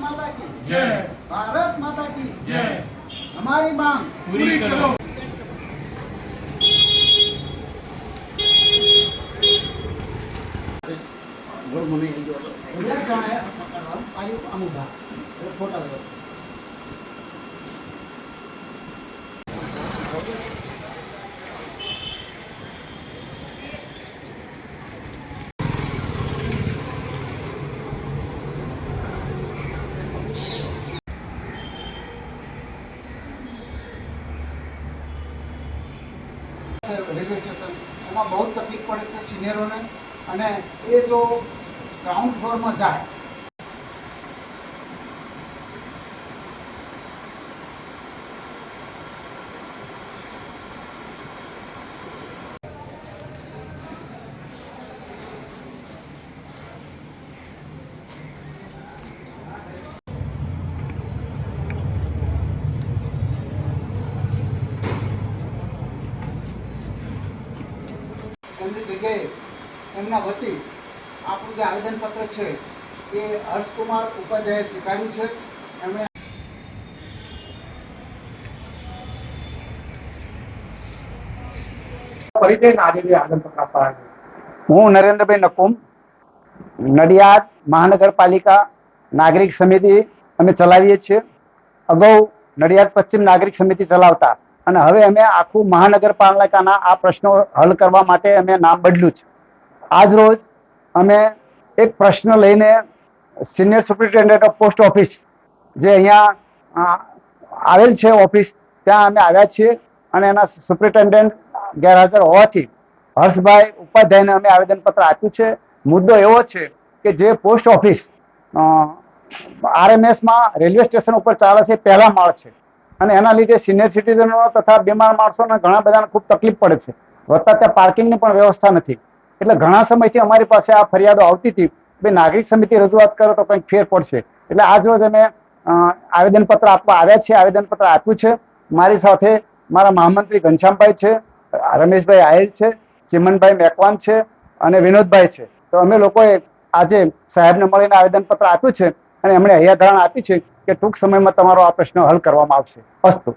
माता की जय भारत माता की जय हमारी मांग पूरी करो गुरु मुनि जो उद्या जाना है आयु अमुदा फ़ोटो રેલવે સ્ટેશન. એમાં બહુ તકલીફ પડે છે સિનિયરોને. અને એ જો ગ્રાઉન્ડ ફ્લોરમાં જાય એમની જગ્યાએ એમના વતી આપણું જે આવેદનપત્ર છે એ હર્ષકુમાર ઉપાધ્યાયે સ્વીકાર્યું છે. એમણે હું નરેન્દ્રભાઈ નકુમ નડિયાદ મહાનગરપાલિકા નાગરિક સમિતિ અમે ચલાવીએ છીએ. અગાઉ નડિયાદ પશ્ચિમ નાગરિક સમિતિ ચલાવતા અને હવે અમે આખું મહાનગરપાલિકાના આ પ્રશ્નો હલ કરવા માટે અમે નામ બદલ્યું છે. આજ રોજ અમે એક પ્રશ્ન લઈને senior superintendent of post office જે અહીંયા આવેલ છે ઓફિસ, ત્યાં અમે આવ્યા છીએ અને એના સુપ્રિન્ટેન્ડન્ટ ગેરહાજર હોવાથી હર્ષભાઈ ઉપાધ્યાયને અમે આવેદનપત્ર આપ્યું છે. મુદ્દો એવો છે કે જે પોસ્ટ ઓફિસ આરએમએસમાં રેલવે સ્ટેશન ઉપર ચાલે છે પહેલા માળ છે. અને એના લીધે સિનિયર સિટીઝનો તથા બીમાર માણસોને ઘણા બધાને ખૂબ તકલીફ પડે છે. વત્તા ત્યાં પાર્કિંગની પણ વ્યવસ્થા નથી. એટલે ઘણા સમયથી અમારી પાસે આ ફરિયાદો આવતી હતી. બે નાગરિક સમિતિ રજૂઆત કરો તો કંઈક ફેર પડશે. એટલે આજ રોજ અમે આવેદનપત્ર આપવા આવ્યા છીએ, આવેદનપત્ર આપ્યું છે. મારી સાથે મારા મહામંત્રી ઘનશ્યામભાઈ છે, રમેશભાઈ આહિર છે, ચિમનભાઈ મેકવાન છે અને વિનોદભાઈ છે. તો અમે લોકોએ આજે સાહેબને મળીને આવેદનપત્ર આપ્યું છે. અને એમણે હૈયાધારણા આપી છે કે ટૂંક સમયમાં તમારો આ પ્રશ્ન હલ કરવામાં આવશે. અસ્તુ.